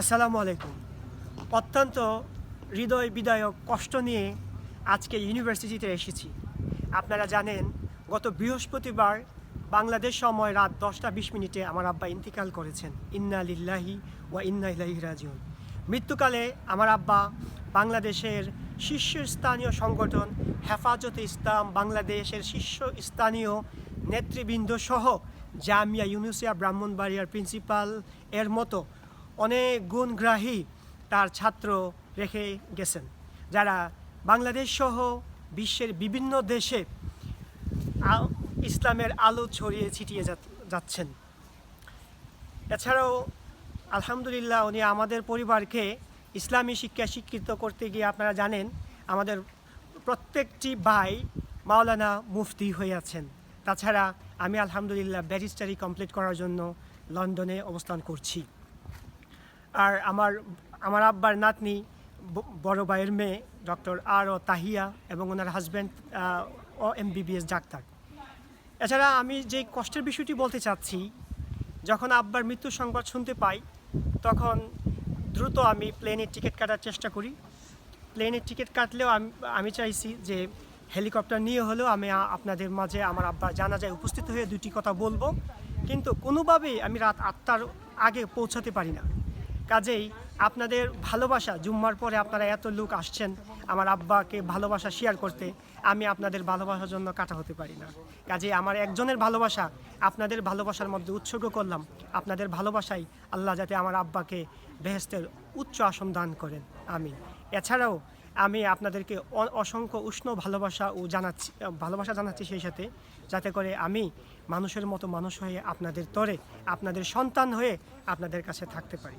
আসসালামু আলাইকুম। অত্যন্ত হৃদয় বিদায়ক কষ্ট নিয়ে আজকে ইউনিভার্সিটিতে এসেছি। আপনারা জানেন, গত বৃহস্পতিবার বাংলাদেশ সময় রাত দশটা বিশ মিনিটে আমার আব্বা ইন্তিকাল করেছেন। ইন্না লিল্লাহি ওয়া ইন্না ইলাহি রাজিউন। মৃত্যুকালে আমার আব্বা বাংলাদেশের শীর্ষস্থানীয় সংগঠন হেফাজতে ইসলাম, বাংলাদেশের শীর্ষস্থানীয় নেতৃবৃন্দ সহ জামিয়া ইউনুসিয়া ব্রাহ্মণবাড়িয়ার প্রিন্সিপাল এর মতো অনেক গুণগ্রাহী তার ছাত্র রেখে গেছেন, যারা বাংলাদেশ সহ বিশ্বের বিভিন্ন দেশে ইসলামের আলো ছড়িয়ে ছিটিয়ে যাচ্ছেন। এছাড়াও, আলহামদুলিল্লাহ, উনি আমাদের পরিবারকে ইসলামী শিক্ষা শিক্ষিত করতে গিয়ে আপনারা জানেন, আমাদের প্রত্যেকটি ভাই মাওলানা মুফতি হয়ে আছেন। তাছাড়া আমি আলহামদুলিল্লাহ ব্যারিস্টারি কমপ্লিট করার জন্য লন্ডনে অবস্থান করছি। আর আমার আমার আব্বার নাতনি বড় ভাইয়ের মেয়ে, ডক্টর আর ও তাহিয়া এবং ওনার হাজব্যান্ড ও এমবিবিএস ডাক্তার। এছাড়া আমি যে কষ্টের বিষয়টি বলতে চাচ্ছি, যখন আব্বার মৃত্যুর সংবাদ শুনতে পাই, তখন দ্রুত আমি প্লেনের টিকিট কাটার চেষ্টা করি। প্লেনের টিকিট কাটলেও আমি আমি চাইছি যে হেলিকপ্টার নিয়ে হলেও আমি আপনাদের মাঝে আমার আব্বার জানাজায় উপস্থিত হয়ে দুটি কথা বলব। কিন্তু কোনোভাবেই আমি রাত আটটার আগে পৌঁছাতে পারি না। কাজেই আপনাদের ভালোবাসা, জুম্মার পরে আপনারা এত লোক আসছেন আমার আব্বাকে ভালোবাসা শেয়ার করতে, আমি আপনাদের ভালোবাসার জন্য কাটা হতে পারি না। কাজেই আমার একজনের ভালোবাসা, আপনাদের ভালোবাসার মধ্যে উৎসর্গ করলাম, আপনাদের ভালোবাসাই আল্লাহ যাতে আমার আব্বাকে বেহেস্তের উচ্চ আসন দান করেন। আমি এছাড়াও আমি আপনাদেরকে অসংখ্য উষ্ণ ভালোবাসা ও জানাচ্ছি ভালোবাসা জানাচ্ছি সেই সাথে, যাতে করে আমি মানুষের মতো মানুষ হয়ে আপনাদের তরে, আপনাদের সন্তান হয়ে আপনাদের কাছে থাকতে পারি।